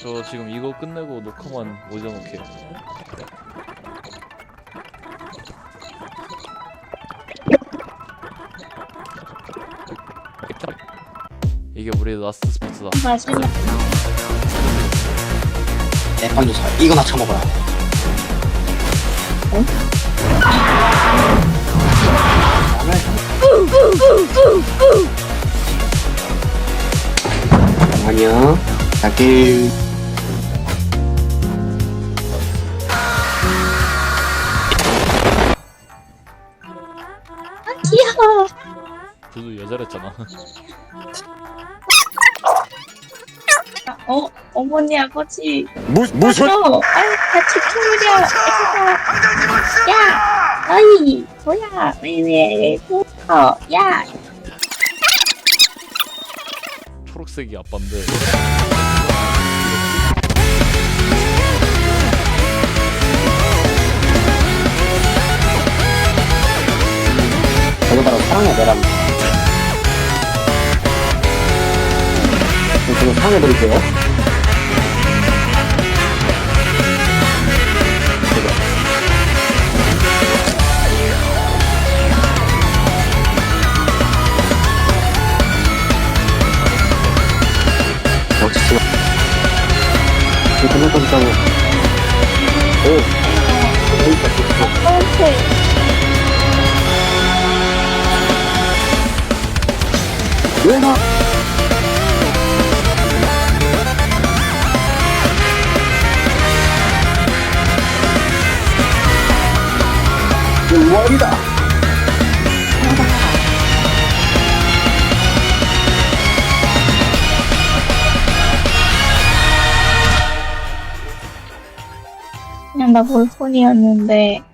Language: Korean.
저 지금 이거 끝내고 녹화만 올려놓게. 이게 우리 라스트 스포츠다. 맛있네. 내 빵도 사. 이거나 처먹어라. 잠깐만요. 갈게. 귀여워. 두두 여자랬잖아. 어, 어머니, 아버지. 무, 무슨? 어, 아유, 같이. 애기가. 야, 어이, 뭐야, 왜, 왜, 어, 야. 초록색이 아빠인데. 내람. 지금 사랑해드릴게요. 역시 지금 진짜고 오 나? 월이다. 그냥 나 볼폰이었는데